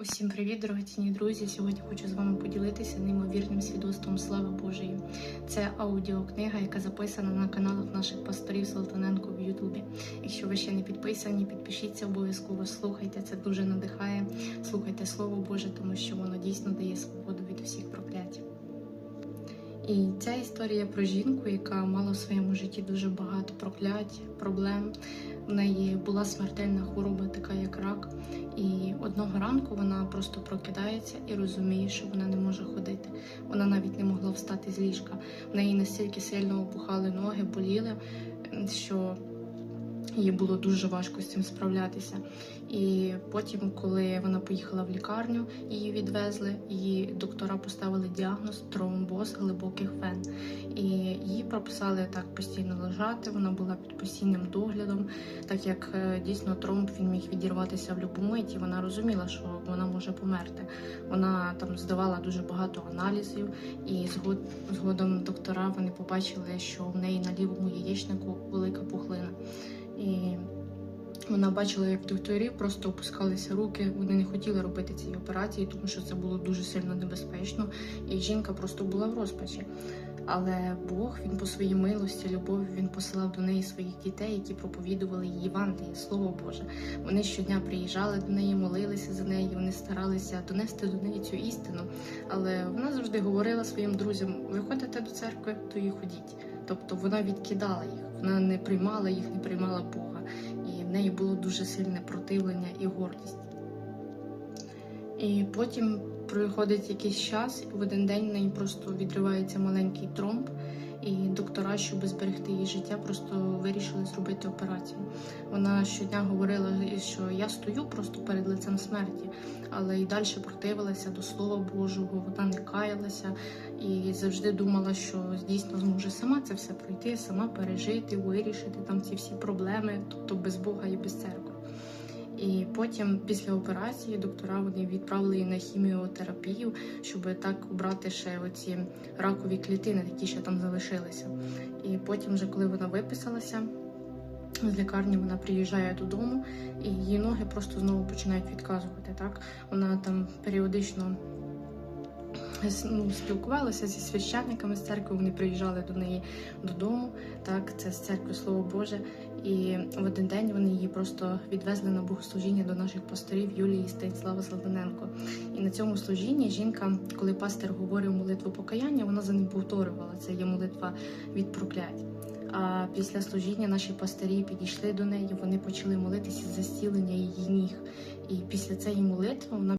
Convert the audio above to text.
Усім привіт, дорогоцінні друзі! Сьогодні хочу з вами поділитися неймовірним свідоцтвом слави Божої. Це аудіокнига, яка записана на каналах наших пасторів Салтаненко в Ютубі. Якщо ви ще не підписані, підпишіться обов'язково, слухайте. Це дуже надихає. Слухайте Слово Боже, тому що воно дійсно дає свободу від усіх проклять. І ця історія про жінку, яка мала в своєму житті дуже багато проклять, проблем. В неї була смертельна хвороба, така як рак. Одного ранку вона просто прокидається і розуміє, що вона не може ходити. Вона навіть не могла встати з ліжка. В неї настільки сильно опухали ноги, боліли, що їй було дуже важко з цим справлятися. І потім, коли вона поїхала в лікарню, її відвезли, її доктора поставили діагноз тромбоз глибоких вен. Прописали так постійно лежати. Вона була під постійним доглядом, так як е, дійсно тромб він міг відірватися в будь-яку мить, і вона розуміла, що вона може померти. Вона там здавала дуже багато аналізів, і згод, згодом доктора вони побачили, що в неї на лівому яєчнику велика пухлина. І вона бачила, як докторів просто опускалися руки. Вони не хотіли робити ці операції, тому що це було дуже сильно небезпечно, і жінка просто була в розпачі. Але Бог він по своїй милості, любові він посилав до неї своїх дітей, які проповідували їй Євангеліє, Слово Боже. Вони щодня приїжджали до неї, молилися за неї. Вони старалися донести до неї цю істину. Але вона завжди говорила своїм друзям: ви ходите до церкви, то і ходіть. Тобто вона відкидала їх, вона не приймала їх, не приймала Бога, і в неї було дуже сильне противлення і гордість. І потім проходить якийсь час, і в один день в неї просто відривається маленький тромб, і доктора, щоб зберегти її життя, просто вирішили зробити операцію. Вона щодня говорила, що я стою просто перед лицем смерті, але і далі противилася до Слова Божого, вона не каялася і завжди думала, що дійсно зможе сама це все пройти, сама пережити, вирішити там ці всі проблеми, тобто без Бога і без церкви. І потім, після операції, доктора вони відправили її на хіміотерапію, щоб так убрати ще оці ракові клітини, які ще там залишилися. І потім, вже коли вона виписалася з лікарні, вона приїжджає додому, і її ноги просто знову починають відказувати. Так вона там періодично ну, спілкувалася зі священниками з церкви. Вони приїжджали до неї додому. Так, це з церкви Слово Боже. І в один день вони її просто відвезли на богослужіння до наших пасторів Юлії і Станіслава Салтаненко. І на цьому служінні жінка, коли пастир говорив молитву покаяння, вона за ним повторювала. Це є молитва від проклять. А після служіння наші пастирі підійшли до неї. Вони почали молитися за зцілення її ніг. І після цієї молитви вона